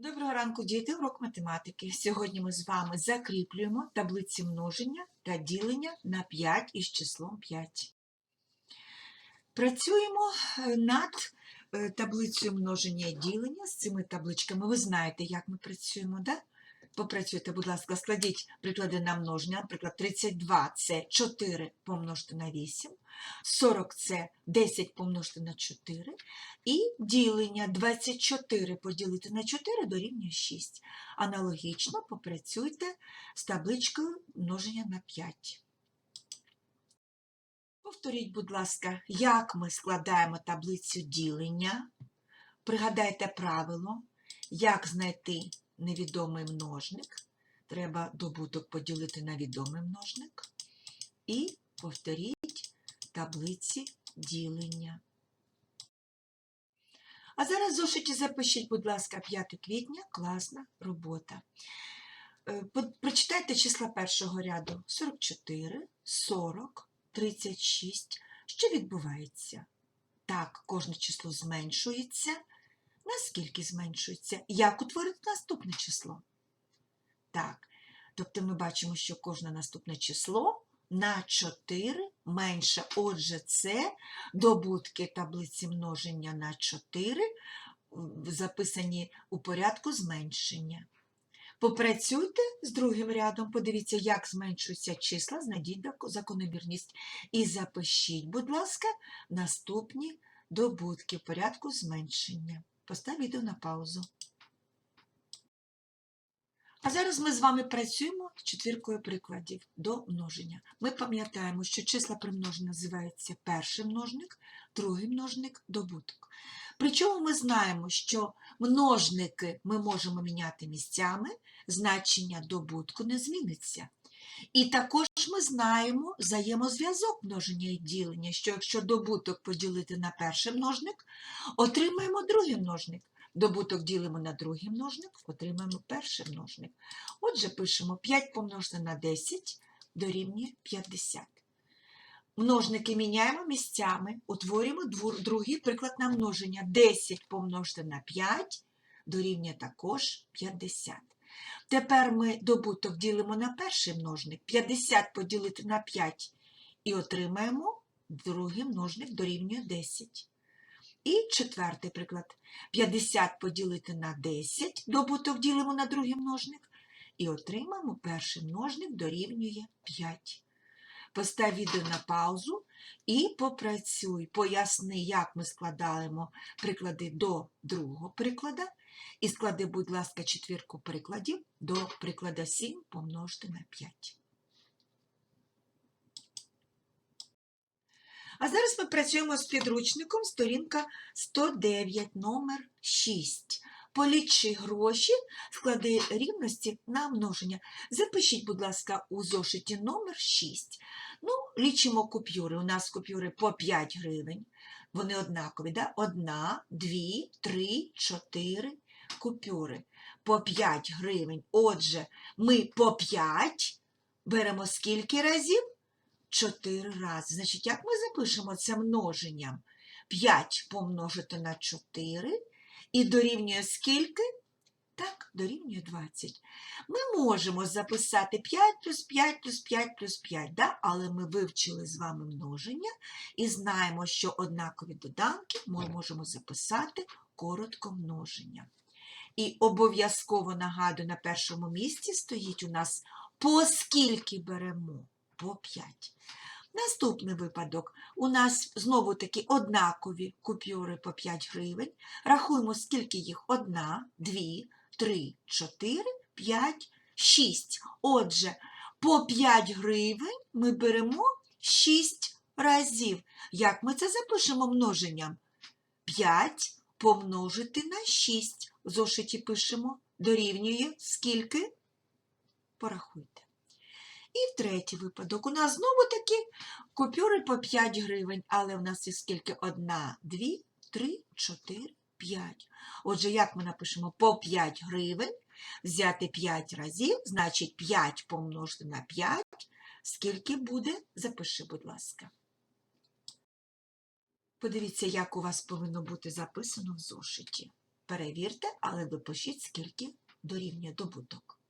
Доброго ранку, діти, урок математики. Сьогодні ми з вами закріплюємо таблиці множення та ділення на 5 із числом 5. Працюємо е, над е, таблицею множення і ділення з цими табличками. Ви знаєте, як ми працюємо, да? Попрацюйте, будь ласка, складіть приклади на множення. Наприклад, 32 це 4 помножити на 8, 40 це 10 помножити на 4, і ділення 24 поділити на 4 дорівнює 6. Аналогічно попрацюйте з табличкою множення на 5. Повторіть, будь ласка, як ми складаємо таблицю ділення. Пригадайте правило, як знайти невідомий множник. Треба добуток поділити на відомий множник. І повторіть таблиці ділення. А зараз зошиті запишіть, будь ласка, 5 квітня, класна робота. Е, Прочитайте числа першого ряду 44, 40, 36. Що відбувається? Так, кожне число зменшується. Наскільки зменшується? Як утворити наступне число? Так, тобто ми бачимо, що кожне наступне число на 4 менше. Отже, це добутки таблиці множення на 4 записані у порядку зменшення. Попрацюйте з другим рядом, подивіться, як зменшуються числа, знайдіть закономірність. І запишіть, будь ласка, наступні добутки в порядку зменшення. Постав відео на паузу. А зараз ми з вами працюємо з четвіркою прикладів до множення. Ми пам'ятаємо, що числа при множенні називаються перший множник, другий множник, добуток. Причому ми знаємо, що множники ми можемо міняти місцями, значення добутку не зміниться. І також ми знаємо взаємозв'язок множення і ділення, що якщо добуток поділити на перший множник, отримаємо другий множник. Добуток ділимо на другий множник, отримаємо перший множник. Отже, пишемо 5 помножити на 10 дорівнює 50. Множники міняємо місцями, утворюємо другий приклад на множення. 10 помножити на 5 дорівнює також 50. Тепер ми добуток ділимо на перший множник. 50 поділити на 5 і отримаємо другий множник дорівнює 10. І четвертий приклад. 50 поділити на 10, добуток ділимо на другий множник, і отримаємо перший множник дорівнює 5. Постав відео на паузу і попрацюй, поясни, як ми складаємо приклади до другого приклада. І склади, будь ласка, четвірку прикладів до приклада 7 помножити на 5. А зараз ми працюємо з підручником сторінка 109, номер 6. Полічи гроші, склади рівності на множення. Запишіть, будь ласка, у зошиті номер 6. Ну, лічимо купюри. У нас купюри по 5 гривень. Вони однакові, да? Одна, дві, три, чотири купюри. По 5 гривень. Отже, ми по 5 беремо скільки разів? 4 рази. Значить, як ми запишемо це множенням? 5 помножити на 4 і дорівнює скільки? Так, дорівнює 20. Ми можемо записати 5 плюс 5 плюс 5 плюс 5, да? але ми вивчили з вами множення і знаємо, що однакові доданки ми можемо записати коротко множення. І обов'язково нагадую, на першому місці стоїть у нас по скільки беремо? По 5. Наступний випадок. У нас знову таки однакові купюри по 5 гривень. Рахуємо, скільки їх? Одна, дві, три, чотири, п'ять, шість. Отже, по 5 гривень ми беремо 6 разів. Як ми це запишемо множенням? 5 помножити на 6. В зошиті пишемо дорівнює скільки? Порахуйте. І третій випадок. У нас знову таки купюри по 5 гривень, але в нас є скільки? Одна, дві, три, чотири, п'ять. Отже, як ми напишемо по 5 гривень, взяти 5 разів, значить 5 помножити на 5, скільки буде? Запиши, будь ласка. Подивіться, як у вас повинно бути записано в зошиті. Перевірте, але допишіть, скільки дорівнює добуток.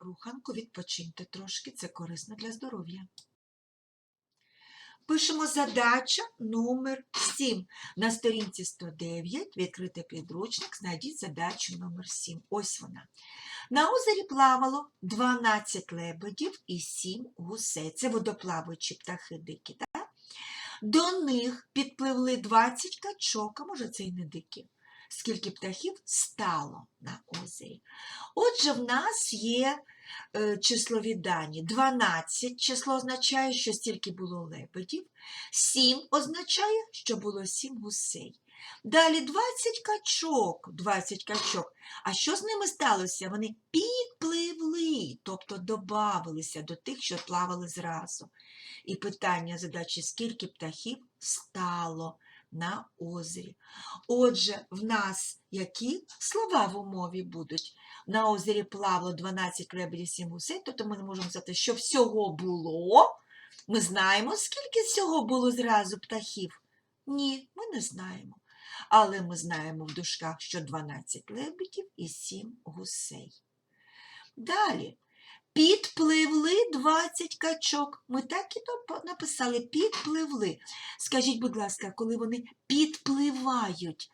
Руханку, відпочиньте трошки, це корисно для здоров'я. Пишемо задача номер 7. На сторінці 109 відкрите підручник, знайдіть задачу номер 7. Ось вона. На озері плавало 12 лебедів і 7 гусей. Це водоплаваючі птахи дикі. Так? До них підпливли 20 качок, а може це і не дикі. Скільки птахів стало на озері? Отже, в нас є е, числові дані. 12 число означає, що стільки було лебедів. 7 означає, що було 7 гусей. Далі 20 качок, 20 качок. А що з ними сталося? Вони підпливли, тобто добавилися до тих, що плавали зразу. І питання задачі, скільки птахів стало на озері. Отже, в нас які слова в умові будуть? На озері плавало 12 лебедів, 7 гусей, тобто ми не можемо сказати, що всього було. Ми знаємо, скільки всього було зразу птахів? Ні, ми не знаємо. Але ми знаємо в дужках, що 12 лебедів і 7 гусей. Далі. Підпливли 20 качок. Ми так і написали підпливли. Скажіть, будь ласка, коли вони підпливають,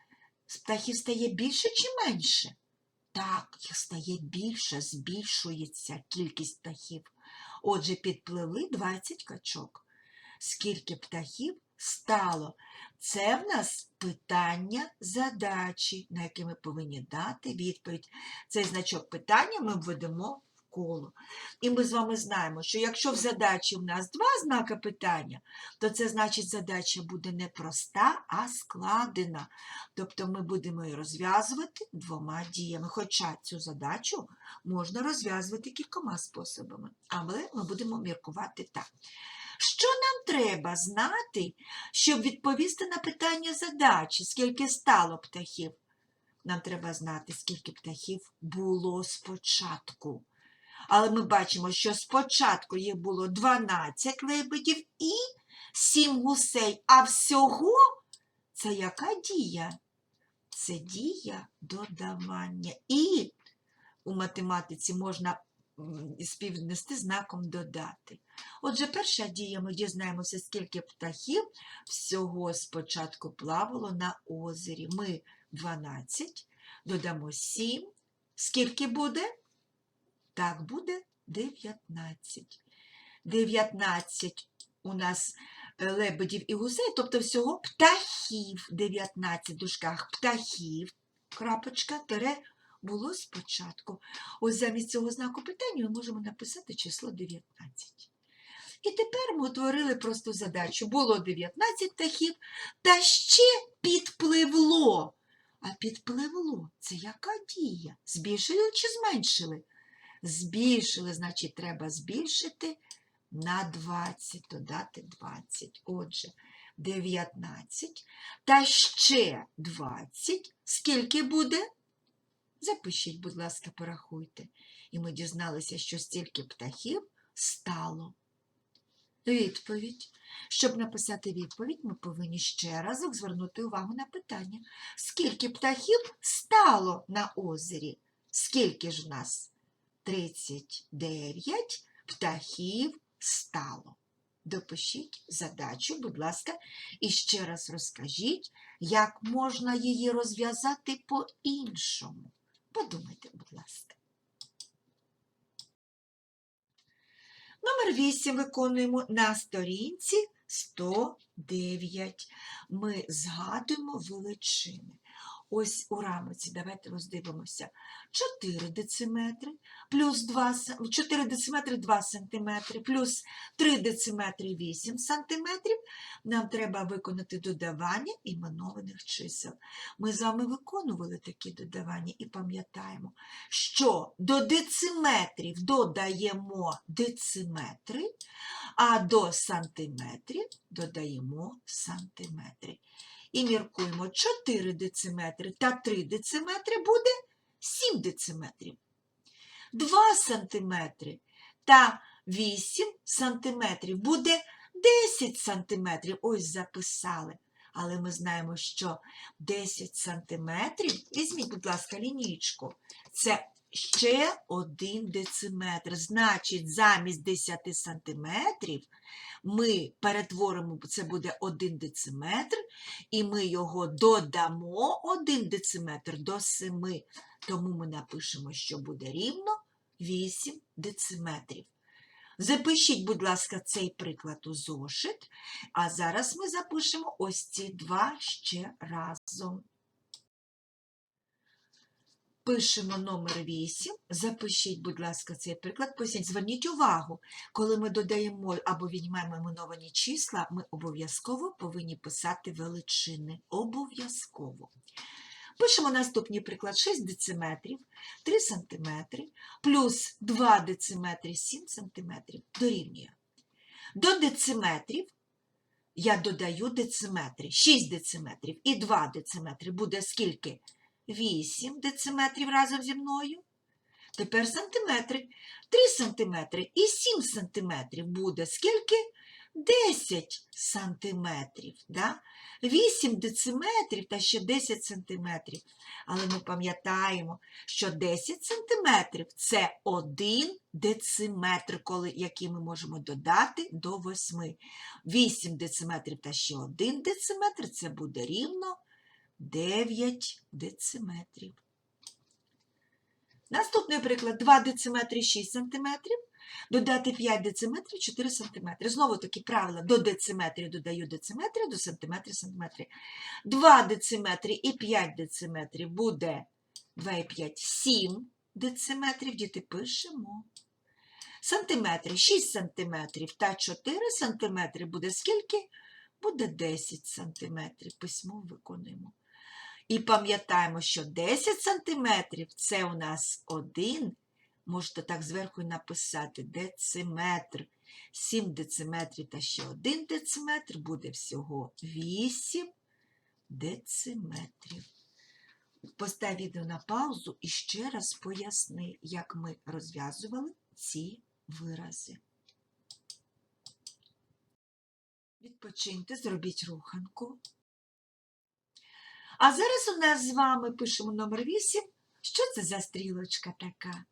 птахів стає більше чи менше? Так, їх стає більше, збільшується кількість птахів. Отже, підпливли 20 качок. Скільки птахів стало? Це в нас питання задачі, на яке ми повинні дати відповідь. Цей значок питання ми введемо коло. І ми з вами знаємо, що якщо в задачі в нас два знака питання, то це значить задача буде не проста, а складена. Тобто ми будемо її розв'язувати двома діями. Хоча цю задачу можна розв'язувати кількома способами, але ми будемо міркувати так. Що нам треба знати, щоб відповісти на питання задачі, скільки стало птахів? Нам треба знати, скільки птахів було спочатку. Але ми бачимо, що спочатку їх було 12 лебедів і 7 гусей, а всього це яка дія? Це дія додавання. І у математиці можна співнести знаком додати. Отже, перша дія ми дізнаємося, скільки птахів всього спочатку плавало на озері. Ми 12, додамо 7. Скільки буде? Так, буде 19. 19 у нас е, лебедів і гусей, тобто всього птахів. 19 в дужках птахів. Крапочка, тире було спочатку. Ось замість цього знаку питання ми можемо написати число 19. І тепер ми утворили просту задачу. Було 19 птахів, та ще підпливло. А підпливло це яка дія? Збільшили чи зменшили? Збільшили, значить, треба збільшити на 20, додати 20. Отже, 19 та ще 20. Скільки буде? Запишіть, будь ласка, порахуйте. І ми дізналися, що стільки птахів стало. Відповідь. Щоб написати відповідь, ми повинні ще разок звернути увагу на питання. Скільки птахів стало на озері? Скільки ж нас? 39 птахів стало. Допишіть задачу, будь ласка, і ще раз розкажіть, як можна її розв'язати по-іншому. Подумайте, будь ласка. Номер 8 виконуємо на сторінці 109. Ми згадуємо величини. Ось у рамоці, давайте роздивимося. 4 дециметри, плюс 2, 4 дециметри 2 сантиметри, плюс 3 дециметри 8 сантиметрів. Нам треба виконати додавання іменованих чисел. Ми з вами виконували такі додавання і пам'ятаємо, що до дециметрів додаємо дециметри, а до сантиметрів додаємо сантиметри. І міркуємо 4 дециметри та 3 дециметри буде 7 дециметрів. 2 сантиметри та 8 сантиметрів буде 10 сантиметрів. Ось записали. Але ми знаємо, що 10 сантиметрів, візьміть, будь ласка, лінійку, це ще один дециметр. Значить, замість 10 сантиметрів ми перетворимо, це буде 1 дециметр, і ми його додамо 1 дециметр до 7. Тому ми напишемо, що буде рівно 8 дециметрів. Запишіть, будь ласка, цей приклад у зошит, а зараз ми запишемо ось ці два ще разом. Пишемо номер 8. Запишіть, будь ласка, цей приклад. Поясніть, зверніть увагу, коли ми додаємо або віднімаємо іменовані числа, ми обов'язково повинні писати величини. Обов'язково. Пишемо наступний приклад 6 дециметрів, 3 сантиметри, плюс 2 дециметри, 7 сантиметрів дорівнює. До дециметрів я додаю дециметри. 6 дециметрів і 2 дециметри буде скільки? 8 дециметрів разом зі мною. Тепер сантиметри. 3 сантиметри і 7 сантиметрів буде скільки? 10 сантиметрів. Да? 8 дециметрів та ще 10 сантиметрів. Але ми пам'ятаємо, що 10 сантиметрів – це 1 дециметр, коли, який ми можемо додати до 8. 8 дециметрів та ще 1 дециметр – це буде рівно 9 дециметрів. Наступний приклад 2 дециметри 6 сантиметрів. Додати 5 дециметрів 4 сантиметри. Знову таки правило, до дециметрів додаю дециметри, до сантиметрів сантиметри. 2 дециметри і 5 дециметрів буде 2 і 5 7 дециметрів. Діти пишемо. Сантиметри 6 сантиметрів та 4 сантиметри буде скільки? Буде 10 сантиметрів. Письмо виконуємо. І пам'ятаємо, що 10 сантиметрів це у нас 1 Можете так зверху написати дециметр. 7 дециметрів та ще 1 дециметр буде всього 8 дециметрів. Постав відео на паузу і ще раз поясни, як ми розв'язували ці вирази. Відпочиньте, зробіть руханку. А зараз у нас з вами пишемо номер 8. Що це за стрілочка така?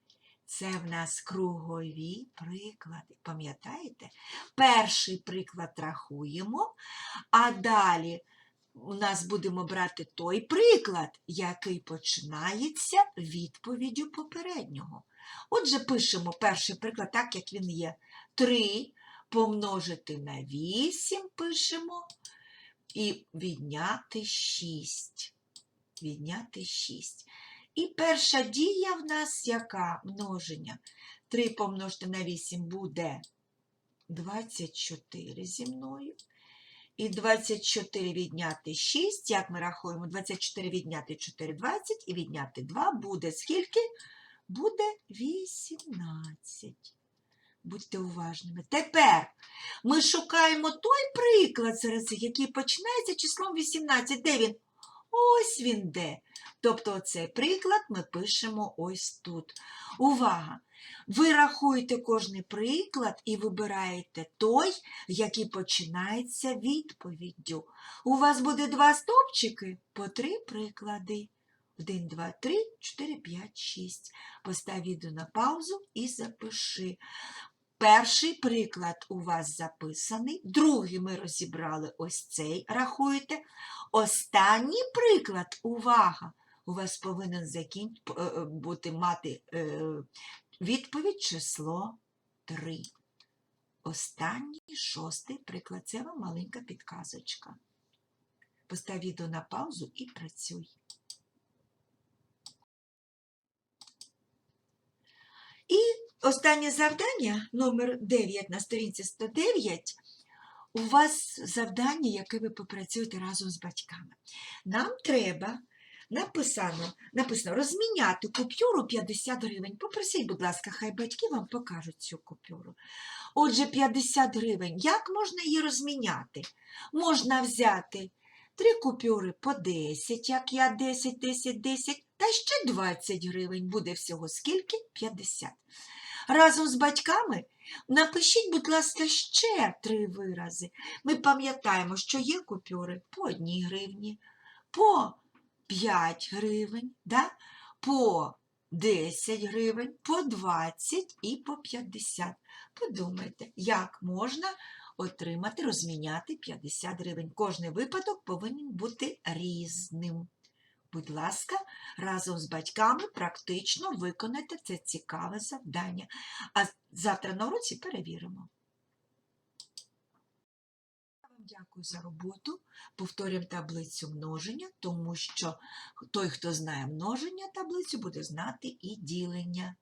Це в нас кругові приклади. Пам'ятаєте? Перший приклад рахуємо, а далі у нас будемо брати той приклад, який починається відповіддю попереднього. Отже, пишемо перший приклад так, як він є. 3 помножити на 8 пишемо і відняти 6. Відняти 6. І перша дія в нас яка? Множення. 3 помножити на 8 буде 24 зі мною. І 24 відняти 6, як ми рахуємо, 24 відняти 4, 20 і відняти 2 буде скільки? Буде 18. Будьте уважними. Тепер ми шукаємо той приклад серед цих, який починається числом 18. Де він? Ось він де. Тобто цей приклад ми пишемо ось тут. Увага! Ви рахуєте кожний приклад і вибираєте той, який починається відповіддю. У вас буде два стовпчики по три приклади. 1, 2, 3, 4, 5, 6. Постав відео на паузу і запиши. Перший приклад у вас записаний, другий ми розібрали ось цей, рахуєте. Останній приклад, увага, у вас повинен закін... е, бути мати е, відповідь число 3. Останній шостий приклад. Це вам маленька підказочка. Постав відео на паузу і працюй. І останнє завдання, номер 9 на сторінці 109, у вас завдання, яке ви попрацюєте разом з батьками. Нам треба написано, написано розміняти купюру 50 гривень. Попросіть, будь ласка, хай батьки вам покажуть цю купюру. Отже, 50 гривень. Як можна її розміняти? Можна взяти три купюри по 10, як я 10, 10, 10, та ще 20 гривень. Буде всього скільки? 50. Разом з батьками Напишіть, будь ласка, ще три вирази. Ми пам'ятаємо, що є купюри по одній гривні, по 5 гривень, да? по 10 гривень, по 20 і по 50. Подумайте, як можна отримати, розміняти 50 гривень. Кожний випадок повинен бути різним. Будь ласка, разом з батьками практично виконайте це цікаве завдання. А завтра на уроці перевіримо. Дякую за роботу. Повторюємо таблицю множення, тому що той, хто знає множення таблицю, буде знати і ділення.